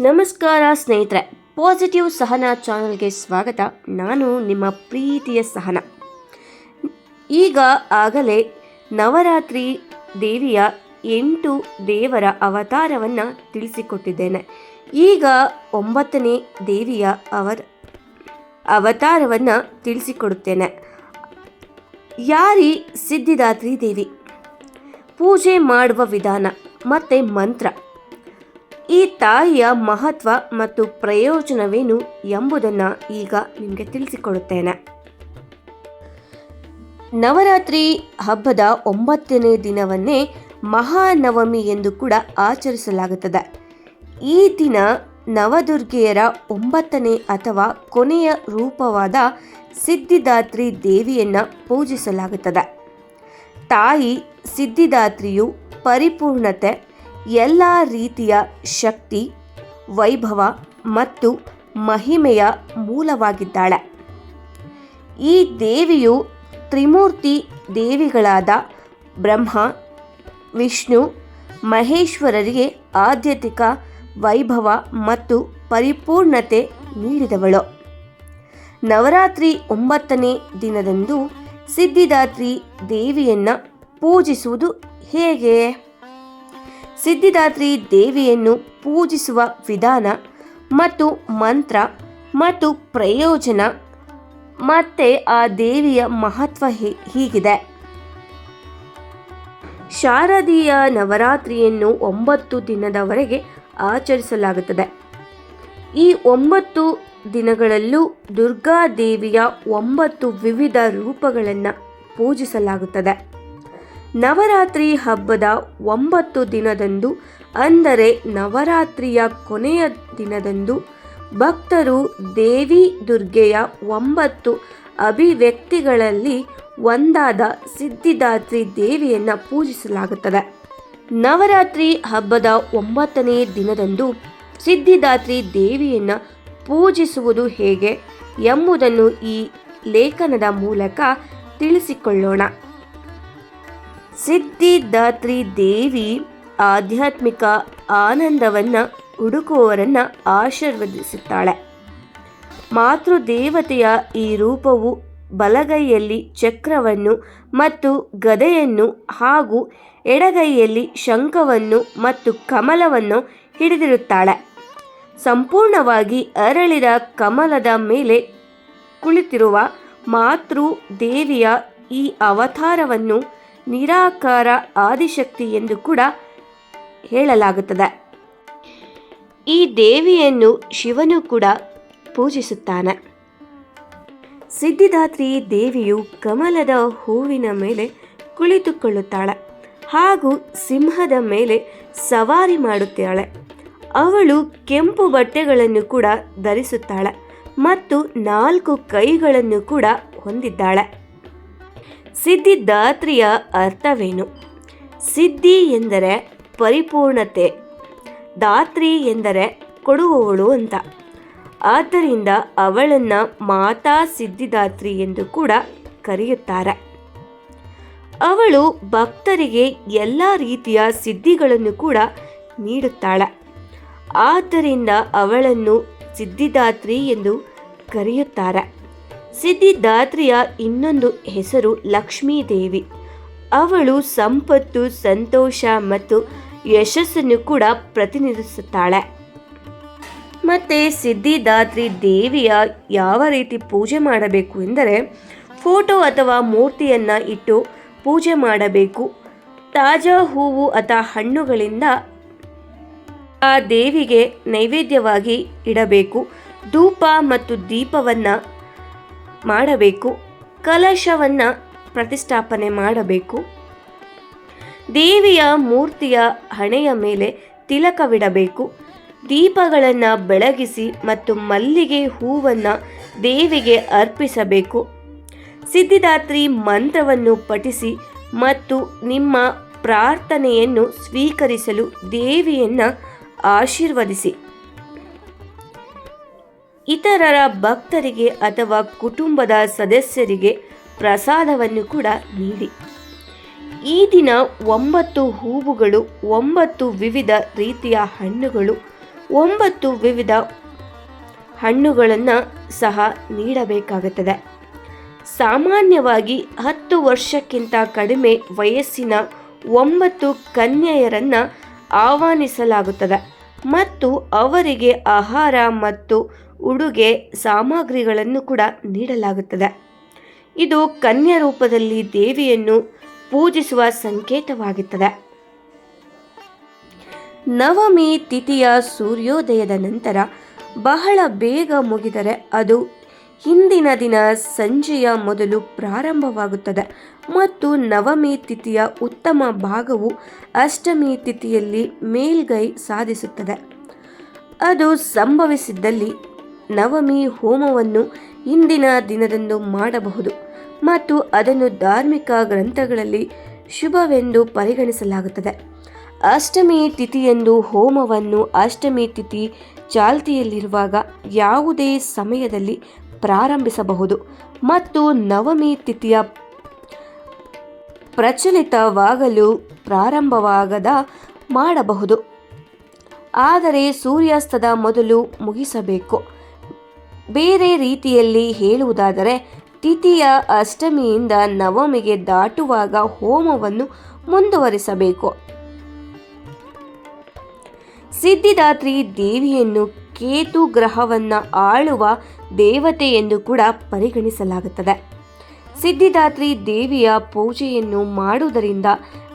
ನಮಸ್ಕಾರ ಸ್ನೇಹಿತರೆ ಪಾಸಿಟಿವ್ ಸಹನ ಚಾನಲ್ಗೆ ಸ್ವಾಗತ. ನಾನು ನಿಮ್ಮ ಪ್ರೀತಿಯ ಸಹನ. ಈಗ ಆಗಲೇ ನವರಾತ್ರಿ ದೇವಿಯ ಎಂಟು ದೇವರ ಅವತಾರವನ್ನು ತಿಳಿಸಿಕೊಟ್ಟಿದ್ದೇನೆ. ಈಗ ಒಂಬತ್ತನೇ ದೇವಿಯ ಅವರ, ಅವತಾರವನ್ನು ತಿಳಿಸಿಕೊಡುತ್ತೇನೆ. ಯಾರಿ ಸಿದ್ಧಿದಾತ್ರಿ ದೇವಿ? ಪೂಜೆ ಮಾಡುವ ವಿಧಾನ ಮತ್ತು ಮಂತ್ರ. ಈ ತಾಯಿಯ ಮಹತ್ವ ಮತ್ತು ಪ್ರಯೋಜನವೇನು ಎಂಬುದನ್ನು ಈಗ ನಿಮಗೆ ತಿಳಿಸಿಕೊಡುತ್ತೇನೆ. ನವರಾತ್ರಿ ಹಬ್ಬದ ಒಂಬತ್ತನೇ ದಿನವನ್ನೇ ಮಹಾನವಮಿ ಎಂದು ಕೂಡ ಆಚರಿಸಲಾಗುತ್ತದೆ. ಈ ದಿನ ನವದುರ್ಗೆಯರ ಒಂಬತ್ತನೇ ಅಥವಾ ಕೊನೆಯ ರೂಪವಾದ ಸಿದ್ಧಿದಾತ್ರಿ ದೇವಿಯನ್ನು ಪೂಜಿಸಲಾಗುತ್ತದೆ. ತಾಯಿ ಸಿದ್ಧಿದಾತ್ರಿಯು ಪರಿಪೂರ್ಣತೆ ಎಲ್ಲ ರೀತಿಯ ಶಕ್ತಿ, ವೈಭವ ಮತ್ತು ಮಹಿಮೆಯ ಮೂಲವಾಗಿದ್ದಾಳೆ. ಈ ದೇವಿಯು ತ್ರಿಮೂರ್ತಿ ದೇವಿಗಳಾದ ಬ್ರಹ್ಮ, ವಿಷ್ಣು, ಮಹೇಶ್ವರರಿಗೆ ಆಧ್ಯಾತ್ಮಿಕ ವೈಭವ ಮತ್ತು ಪರಿಪೂರ್ಣತೆ ನೀಡಿದವಳು. ನವರಾತ್ರಿ ಒಂಬತ್ತನೇ ದಿನದಂದು ಸಿದ್ಧಿದಾತ್ರಿ ದೇವಿಯನ್ನು ಪೂಜಿಸುವುದು ಹೇಗೆ? ಸಿದ್ಧಿದಾತ್ರಿ ದೇವಿಯನ್ನು ಪೂಜಿಸುವ ವಿಧಾನ ಮತ್ತು ಮಂತ್ರ ಮತ್ತು ಪ್ರಯೋಜನ. ಮತ್ತೆ ಆ ದೇವಿಯ ಮಹತ್ವ ಹೀಗಿದೆ. ಶಾರದೀಯ ನವರಾತ್ರಿಯನ್ನು ಒಂಬತ್ತು ದಿನದವರೆಗೆ ಆಚರಿಸಲಾಗುತ್ತದೆ. ಈ ಒಂಬತ್ತು ದಿನಗಳಲ್ಲೂ ದುರ್ಗಾದೇವಿಯ ಒಂಬತ್ತು ವಿವಿಧ ರೂಪಗಳನ್ನು ಪೂಜಿಸಲಾಗುತ್ತದೆ. ನವರಾತ್ರಿ ಹಬ್ಬದ ಒಂಬತ್ತು ದಿನದಂದು, ಅಂದರೆ ನವರಾತ್ರಿಯ ಕೊನೆಯ ದಿನದಂದು, ಭಕ್ತರು ದೇವಿ ದುರ್ಗೆಯ ಒಂಬತ್ತು ಅಭಿವ್ಯಕ್ತಿಗಳಲ್ಲಿ ಒಂದಾದ ಸಿದ್ಧಿದಾತ್ರಿ ದೇವಿಯನ್ನು ಪೂಜಿಸಲಾಗುತ್ತದೆ. ನವರಾತ್ರಿ ಹಬ್ಬದ ಒಂಬತ್ತನೇ ದಿನದಂದು ಸಿದ್ಧಿದಾತ್ರಿ ದೇವಿಯನ್ನು ಪೂಜಿಸುವುದು ಹೇಗೆ ಎಂಬುದನ್ನು ಈ ಲೇಖನದ ಮೂಲಕ ತಿಳಿಸಿಕೊಳ್ಳೋಣ. ಸಿದ್ಧಿದಾತ್ರಿ ದೇವಿ ಆಧ್ಯಾತ್ಮಿಕ ಆನಂದವನ್ನು ಹುಡುಕುವವರನ್ನು ಆಶೀರ್ವದಿಸುತ್ತಾಳೆ. ಮಾತೃದೇವತೆಯ ಈ ರೂಪವು ಬಲಗೈಯಲ್ಲಿ ಚಕ್ರವನ್ನು ಮತ್ತು ಗದೆಯನ್ನು ಹಾಗೂ ಎಡಗೈಯಲ್ಲಿ ಶಂಖವನ್ನು ಮತ್ತು ಕಮಲವನ್ನು ಹಿಡಿದಿರುತ್ತಾಳೆ. ಸಂಪೂರ್ಣವಾಗಿ ಅರಳಿದ ಕಮಲದ ಮೇಲೆ ಕುಳಿತಿರುವ ಮಾತೃ ದೇವಿಯ ಈ ಅವತಾರವನ್ನು ನಿರಾಕಾರ ಆದಿಶಕ್ತಿ ಎಂದು ಕೂಡ ಹೇಳಲಾಗುತ್ತದೆ. ಈ ದೇವಿಯನ್ನು ಶಿವನು ಕೂಡ ಪೂಜಿಸುತ್ತಾನೆ. ಸಿದ್ಧಿದಾತ್ರಿ ದೇವಿಯು ಕಮಲದ ಹೂವಿನ ಮೇಲೆ ಕುಳಿತುಕೊಳ್ಳುತ್ತಾಳೆ ಹಾಗೂ ಸಿಂಹದ ಮೇಲೆ ಸವಾರಿ ಮಾಡುತ್ತಾಳೆ. ಅವಳು ಕೆಂಪು ಬಟ್ಟೆಗಳನ್ನು ಕೂಡ ಧರಿಸುತ್ತಾಳೆ ಮತ್ತು ನಾಲ್ಕು ಕೈಗಳನ್ನು ಕೂಡ ಹೊಂದಿದ್ದಾಳೆ. ಸಿದ್ಧಿದಾತ್ರಿಯ ಅರ್ಥವೇನು? ಸಿದ್ಧಿ ಎಂದರೆ ಪರಿಪೂರ್ಣತೆ, ದಾತ್ರಿ ಎಂದರೆ ಕೊಡುವವಳು ಅಂತ. ಆದ್ದರಿಂದ ಅವಳನ್ನು ಮಾತಾ ಸಿದ್ಧಿದಾತ್ರಿ ಎಂದು ಕೂಡ ಕರೆಯುತ್ತಾರೆ. ಅವಳು ಭಕ್ತರಿಗೆ ಎಲ್ಲ ರೀತಿಯ ಸಿದ್ಧಿಗಳನ್ನು ಕೂಡ ನೀಡುತ್ತಾಳೆ. ಆದ್ದರಿಂದ ಅವಳನ್ನು ಸಿದ್ಧಿದಾತ್ರಿ ಎಂದು ಕರೆಯುತ್ತಾರೆ. ಸಿದ್ಧಿದಾತ್ರಿಯ ಇನ್ನೊಂದು ಹೆಸರು ಲಕ್ಷ್ಮೀದೇವಿ. ಅವಳು ಸಂಪತ್ತು, ಸಂತೋಷ ಮತ್ತು ಯಶಸ್ಸನ್ನು ಕೂಡ ಪ್ರತಿನಿಧಿಸುತ್ತಾಳೆ. ಮತ್ತು ಸಿದ್ಧಿದಾತ್ರಿ ದೇವಿಯ ಯಾವ ರೀತಿ ಪೂಜೆ ಮಾಡಬೇಕು ಎಂದರೆ, ಫೋಟೋ ಅಥವಾ ಮೂರ್ತಿಯನ್ನು ಇಟ್ಟು ಪೂಜೆ ಮಾಡಬೇಕು. ತಾಜಾ ಹೂವು ಅಥವಾ ಹಣ್ಣುಗಳಿಂದ ಆ ದೇವಿಗೆ ನೈವೇದ್ಯವಾಗಿ ಇಡಬೇಕು. ಧೂಪ ಮತ್ತು ದೀಪವನ್ನು ಮಾಡಬೇಕು. ಕಲಶವನ್ನು ಪ್ರತಿಷ್ಠಾಪನೆ ಮಾಡಬೇಕು. ದೇವಿಯ ಮೂರ್ತಿಯ ಹಣೆಯ ಮೇಲೆ ತಿಲಕವಿಡಬೇಕು. ದೀಪಗಳನ್ನು ಬೆಳಗಿಸಿ ಮತ್ತು ಮಲ್ಲಿಗೆ ಹೂವನ್ನು ದೇವಿಗೆ ಅರ್ಪಿಸಬೇಕು. ಸಿದ್ಧಿದಾತ್ರಿ ಮಂತ್ರವನ್ನು ಪಠಿಸಿ ಮತ್ತು ನಿಮ್ಮ ಪ್ರಾರ್ಥನೆಯನ್ನು ಸ್ವೀಕರಿಸಲು ದೇವಿಯನ್ನು ಆಶೀರ್ವದಿಸಿ. ಇತರರ ಭಕ್ತರಿಗೆ ಅಥವಾ ಕುಟುಂಬದ ಸದಸ್ಯರಿಗೆ ಪ್ರಸಾದವನ್ನು ಕೂಡ ನೀಡಿ. ಈ ದಿನ ಒಂಬತ್ತು ಹೂವುಗಳು, ಒಂಬತ್ತು ವಿವಿಧ ರೀತಿಯ ಹಣ್ಣುಗಳು, ಒಂಬತ್ತು ವಿವಿಧ ಹಣ್ಣುಗಳನ್ನು ಸಹ ನೀಡಬೇಕಾಗುತ್ತದೆ. ಸಾಮಾನ್ಯವಾಗಿ ಹತ್ತು ವರ್ಷಕ್ಕಿಂತ ಕಡಿಮೆ ವಯಸ್ಸಿನ ಒಂಬತ್ತು ಕನ್ಯೆಯರನ್ನು ಆಹ್ವಾನಿಸಲಾಗುತ್ತದೆ ಮತ್ತು ಅವರಿಗೆ ಆಹಾರ ಮತ್ತು ಉಡುಗೆ ಸಾಮಗ್ರಿಗಳನ್ನು ಕೂಡ ನೀಡಲಾಗುತ್ತದೆ. ಇದು ಕನ್ಯಾ ರೂಪದಲ್ಲಿ ದೇವಿಯನ್ನು ಪೂಜಿಸುವ ಸಂಕೇತವಾಗುತ್ತದೆ. ನವಮಿ ತಿಥಿಯ ಸೂರ್ಯೋದಯದ ನಂತರ ಬಹಳ ಬೇಗ ಮುಗಿದರೆ ಅದು ಹಿಂದಿನ ದಿನ ಸಂಜೆಯ ಮೊದಲು ಪ್ರಾರಂಭವಾಗುತ್ತದೆ ಮತ್ತು ನವಮಿ ತಿಥಿಯ ಉತ್ತಮ ಭಾಗವು ಅಷ್ಟಮಿ ತಿಥಿಯಲ್ಲಿ ಮೇಲ್ಗೈ ಸಾಧಿಸುತ್ತದೆ. ಅದು ಸಂಭವಿಸಿದ್ದಲ್ಲಿ ನವಮಿ ಹೋಮವನ್ನು ಇಂದಿನ ದಿನದಂದು ಮಾಡಬಹುದು ಮತ್ತು ಅದನ್ನು ಧಾರ್ಮಿಕ ಗ್ರಂಥಗಳಲ್ಲಿ ಶುಭವೆಂದು ಪರಿಗಣಿಸಲಾಗುತ್ತದೆ. ಅಷ್ಟಮಿ ತಿಥಿಯೆಂದು ಹೋಮವನ್ನು ಅಷ್ಟಮಿ ತಿಥಿ ಚಾಲ್ತಿಯಲ್ಲಿರುವಾಗ ಯಾವುದೇ ಸಮಯದಲ್ಲಿ ಪ್ರಾರಂಭಿಸಬಹುದು ಮತ್ತು ನವಮಿ ತಿಥಿಯ ಪ್ರಚಲಿತವಾಗಲು ಪ್ರಾರಂಭವಾಗದ ಮಾಡಬಹುದು. ಆದರೆ ಸೂರ್ಯಾಸ್ತದ ಮೊದಲು ಮುಗಿಸಬೇಕು. ಬೇರೆ ರೀತಿಯಲ್ಲಿ ಹೇಳುವುದಾದರೆ, ತಿಥಿಯ ಅಷ್ಟಮಿಯಿಂದ ನವಮಿಗೆ ದಾಟುವಾಗ ಹೋಮವನ್ನು ಮುಂದುವರಿಸಬೇಕು. ಸಿದ್ಧಿದಾತ್ರಿ ದೇವಿಯನ್ನು ಕೇತು ಗ್ರಹವನ್ನು ಆಳುವ ದೇವತೆ ಎಂದು ಕೂಡ ಪರಿಗಣಿಸಲಾಗುತ್ತದೆ. ಸಿದ್ಧಿದಾತ್ರಿ ದೇವಿಯ ಪೂಜೆಯನ್ನು ಮಾಡುವುದರಿಂದ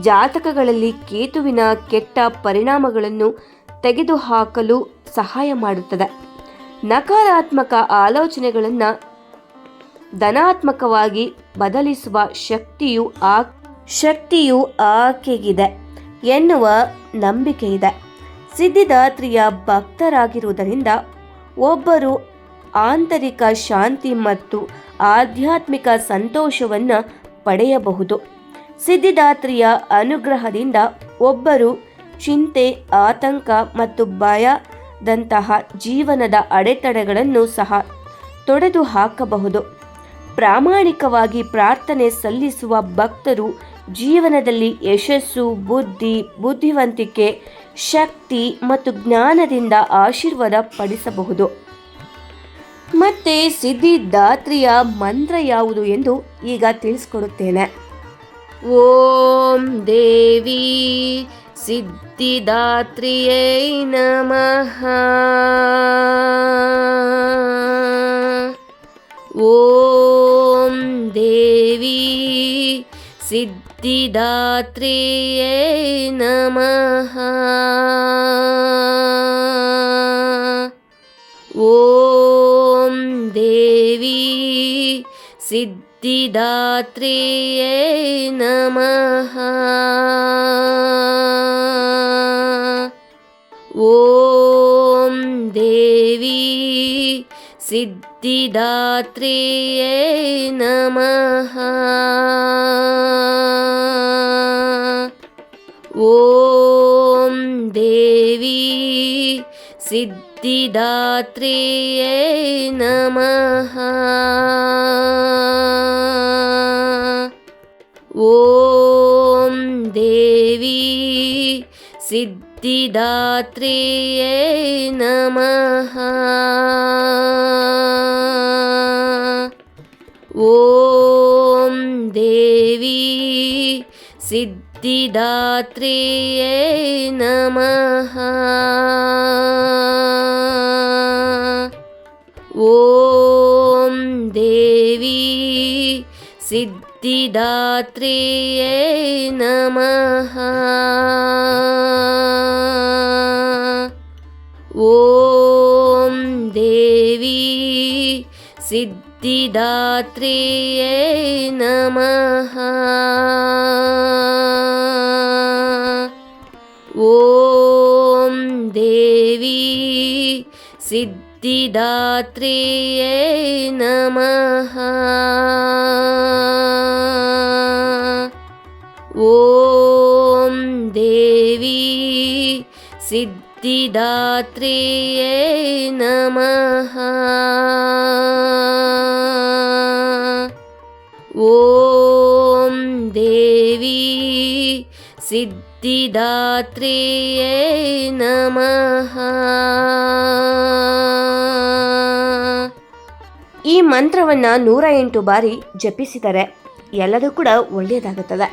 ಜಾತಕಗಳಲ್ಲಿ ಕೇತುವಿನ ಕೆಟ್ಟ ಪರಿಣಾಮಗಳನ್ನು ತೆಗೆದುಹಾಕಲು ಸಹಾಯ ಮಾಡುತ್ತದೆ. ನಕಾರಾತ್ಮಕ ಆಲೋಚನೆಗಳನ್ನು ಧನಾತ್ಮಕವಾಗಿ ಬದಲಿಸುವ ಶಕ್ತಿಯು ಆ, ಶಕ್ತಿಯು ಆಕೆಗಿದೆ ಎನ್ನುವ ನಂಬಿಕೆ ಇದೆ. ಸಿದ್ಧಿದಾತ್ರಿಯ ಭಕ್ತರಾಗಿರುವುದರಿಂದ ಒಬ್ಬರು ಆಂತರಿಕ ಶಾಂತಿ ಮತ್ತು ಆಧ್ಯಾತ್ಮಿಕ ಸಂತೋಷವನ್ನು ಪಡೆಯಬಹುದು. ಸಿದ್ಧಿದಾತ್ರಿಯ ಅನುಗ್ರಹದಿಂದ ಒಬ್ಬರು ಚಿಂತೆ, ಆತಂಕ ಮತ್ತು ಭಯದಂತಹ ಜೀವನದ ಅಡೆತಡೆಗಳನ್ನು ಸಹ ತೊಡೆದು ಹಾಕಬಹುದು. ಪ್ರಾಮಾಣಿಕವಾಗಿ ಪ್ರಾರ್ಥನೆ ಸಲ್ಲಿಸುವ ಭಕ್ತರು ಜೀವನದಲ್ಲಿ ಯಶಸ್ಸು, ಬುದ್ಧಿ, ಬುದ್ಧಿವಂತಿಕೆ, ಶಕ್ತಿ ಮತ್ತು ಜ್ಞಾನದಿಂದ ಆಶೀರ್ವಾದ ಪಡಿಸಬಹುದು ಮತ್ತೆ ಸಿದ್ಧಿದಾತ್ರಿಯ ಮಂತ್ರ ಯಾವುದು ಎಂದು ಈಗ ತಿಳಿಸ್ಕೊಡುತ್ತೇನೆ. ಓಂ ದೇವಿ सिद्धिदात्र्यै नमः। ॐ देवी सिद्धिदात्र्यै नमः। ॐ देवी सिद्धि सिद्धिदात्रिय नमः। ॐ देवी सिद्धिदात्रिय नमः। ॐ देवी सिद्धिदात्रियै नमः। सिद्धिदात्रिय नमः। ॐ देवी सिद्धिदात्रियै नमः। ॐ देवी सिद्धिदात्रियै नमः। सिद्धिदात्रिय नमः। ॐ देवी सिद्धिदात्रिये नमः। ॐ देवी सिद्धिदात्रिये नमः। ಮುಕ್ತಿದಾತ್ರಿಯೇ ನಮಃ. ಈ ಮಂತ್ರವನ್ನು ನೂರ ಎಂಟು ಬಾರಿ ಜಪಿಸಿದರೆ ಎಲ್ಲದೂ ಕೂಡ ಒಳ್ಳೆಯದಾಗುತ್ತದೆ.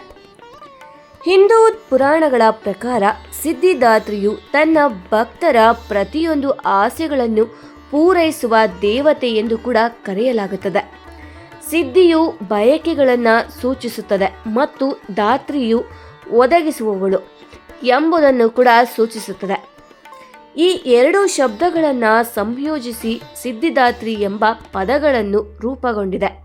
ಹಿಂದೂ ಪುರಾಣಗಳ ಪ್ರಕಾರ ಸಿದ್ಧಿದಾತ್ರಿಯು ತನ್ನ ಭಕ್ತರ ಪ್ರತಿಯೊಂದು ಆಸೆಗಳನ್ನು ಪೂರೈಸುವ ದೇವತೆ ಎಂದು ಕೂಡ ಕರೆಯಲಾಗುತ್ತದೆ. ಸಿದ್ಧಿಯು ಬಯಕೆಗಳನ್ನು ಸೂಚಿಸುತ್ತದೆ ಮತ್ತು ದಾತ್ರಿಯು ಒದಗಿಸುವವಳು ಎಂಬುದನ್ನು ಕೂಡ ಸೂಚಿಸುತ್ತದೆ. ಈ ಎರಡು ಶಬ್ದಗಳನ್ನು ಸಂಯೋಜಿಸಿ ಸಿದ್ಧಿದಾತ್ರಿ ಎಂಬ ಪದಗಳನ್ನು ರೂಪುಗೊಂಡಿದೆ.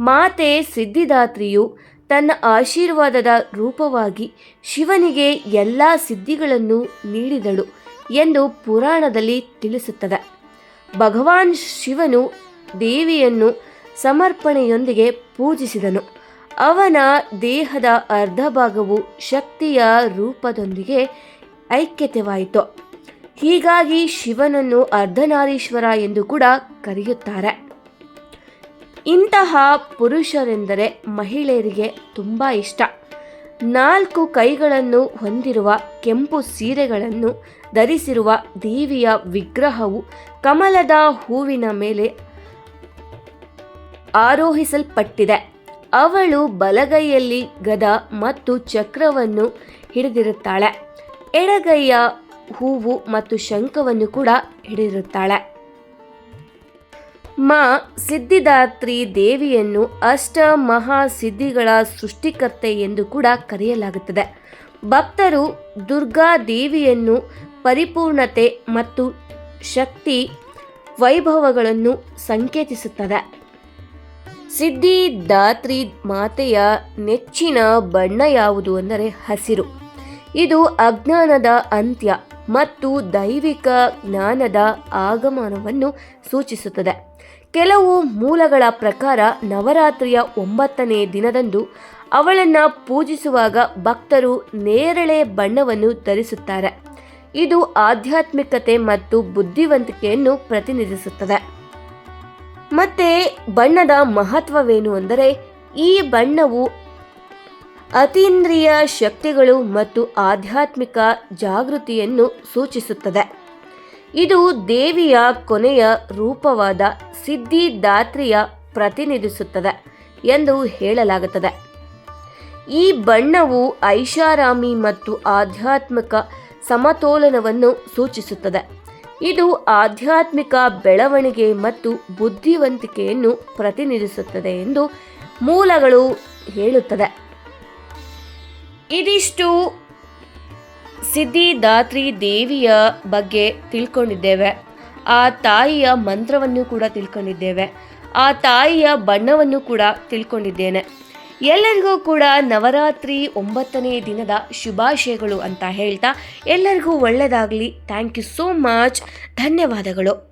ಮಾತೆ ಸಿದ್ಧಿದಾತ್ರಿಯು ತನ್ನ ಆಶೀರ್ವಾದದ ರೂಪವಾಗಿ ಶಿವನಿಗೆ ಎಲ್ಲ ಸಿದ್ಧಿಗಳನ್ನು ನೀಡಿದಳು ಎಂದು ಪುರಾಣದಲ್ಲಿ ತಿಳಿಸುತ್ತದೆ. ಭಗವಾನ್ ಶಿವನು ದೇವಿಯನ್ನು ಸಮರ್ಪಣೆಯೊಂದಿಗೆ ಪೂಜಿಸಿದನು. ಅವನ ದೇಹದ ಅರ್ಧ ಭಾಗವು ಶಕ್ತಿಯ ರೂಪದೊಂದಿಗೆ ಐಕ್ಯತೆವಾಯಿತು. ಹೀಗಾಗಿ ಶಿವನನ್ನು ಅರ್ಧನಾರೀಶ್ವರ ಎಂದು ಕೂಡ ಕರೆಯುತ್ತಾರೆ. ಇಂತಹ ಪುರುಷರೆಂದರೆ ಮಹಿಳೆಯರಿಗೆ ತುಂಬ ಇಷ್ಟ. ನಾಲ್ಕು ಕೈಗಳನ್ನು ಹೊಂದಿರುವ ಕೆಂಪು ಸೀರೆಗಳನ್ನು ಧರಿಸಿರುವ ದೇವಿಯ ವಿಗ್ರಹವು ಕಮಲದ ಹೂವಿನ ಮೇಲೆ ಆರೋಹಿಸಲ್ಪಟ್ಟಿದೆ. ಅವಳು ಬಲಗೈಯಲ್ಲಿ ಗದ ಮತ್ತು ಚಕ್ರವನ್ನು ಹಿಡಿದಿರುತ್ತಾಳೆ. ಎಡಗೈಯ ಹೂವು ಮತ್ತು ಶಂಖವನ್ನು ಕೂಡ ಹಿಡಿದಿರುತ್ತಾಳೆ. ಮಾ ಸಿದ್ಧಿದಾತ್ರಿ ದೇವಿಯನ್ನು ಅಷ್ಟ ಮಹಾ ಸಿದ್ಧಿಗಳ ಸೃಷ್ಟಿಕರ್ತೆ ಎಂದು ಕೂಡ ಕರೆಯಲಾಗುತ್ತದೆ. ಭಕ್ತರು ದುರ್ಗಾ ದೇವಿಯನ್ನು ಪರಿಪೂರ್ಣತೆ ಮತ್ತು ಶಕ್ತಿ ವೈಭವಗಳನ್ನು ಸಂಕೇತಿಸುತ್ತದೆ. ಸಿದ್ಧಿದಾತ್ರಿ ಮಾತೆಯ ನೆಚ್ಚಿನ ಬಣ್ಣ ಯಾವುದು ಅಂದರೆ ಹಸಿರು. ಇದು ಅಜ್ಞಾನದ ಅಂತ್ಯ ಮತ್ತು ದೈವಿಕ ಜ್ಞಾನದ ಆಗಮನವನ್ನು ಸೂಚಿಸುತ್ತದೆ. ಕೆಲವು ಮೂಲಗಳ ಪ್ರಕಾರ ನವರಾತ್ರಿಯ ಒಂಬತ್ತನೇ ದಿನದಂದು ಅವಳನ್ನು ಪೂಜಿಸುವಾಗ ಭಕ್ತರು ನೇರಳೆ ಬಣ್ಣವನ್ನು ಧರಿಸುತ್ತಾರೆ. ಇದು ಆಧ್ಯಾತ್ಮಿಕತೆ ಮತ್ತು ಬುದ್ಧಿವಂತಿಕೆಯನ್ನು ಪ್ರತಿನಿಧಿಸುತ್ತದೆ. ಮತ್ತೆ ಬಣ್ಣದ ಮಹತ್ವವೇನು ಅಂದರೆ ಈ ಬಣ್ಣವು ಅತೀಂದ್ರಿಯ ಶಕ್ತಿಗಳು ಮತ್ತು ಆಧ್ಯಾತ್ಮಿಕ ಜಾಗೃತಿಯನ್ನು ಸೂಚಿಸುತ್ತದೆ. ಇದು ದೇವಿಯ ಕೊನೆಯ ರೂಪವಾದ ಸಿದ್ಧಿದಾತ್ರಿಯ ಪ್ರತಿನಿಧಿಸುತ್ತದೆ ಎಂದು ಹೇಳಲಾಗುತ್ತದೆ. ಈ ಬಣ್ಣವು ಐಷಾರಾಮಿ ಮತ್ತು ಆಧ್ಯಾತ್ಮಿಕ ಸಮತೋಲನವನ್ನು ಸೂಚಿಸುತ್ತದೆ. ಇದು ಆಧ್ಯಾತ್ಮಿಕ ಬೆಳವಣಿಗೆ ಮತ್ತು ಬುದ್ಧಿವಂತಿಕೆಯನ್ನು ಪ್ರತಿನಿಧಿಸುತ್ತದೆ ಎಂದು ಮೂಲಗಳು ಹೇಳುತ್ತದೆ ಇದಿಷ್ಟು ಸಿದ್ಧಿದಾತ್ರಿ ದೇವಿಯ ಬಗ್ಗೆ ತಿಳ್ಕೊಂಡಿದ್ದೇವೆ. ಆ ತಾಯಿಯ ಮಂತ್ರವನ್ನು ಕೂಡ ತಿಳ್ಕೊಂಡಿದ್ದೇವೆ. ಆ ತಾಯಿಯ ಬಣ್ಣವನ್ನು ಕೂಡ ತಿಳ್ಕೊಂಡಿದ್ದೇನೆ. ಎಲ್ಲರಿಗೂ ಕೂಡ ನವರಾತ್ರಿ ಒಂಬತ್ತನೇ ದಿನದ ಶುಭಾಶಯಗಳು ಅಂತ ಹೇಳ್ತಾ ಎಲ್ಲರಿಗೂ ಒಳ್ಳೆಯದಾಗಲಿ ಥ್ಯಾಂಕ್ ಯು ಸೋ ಮಚ್ ಧನ್ಯವಾದಗಳು.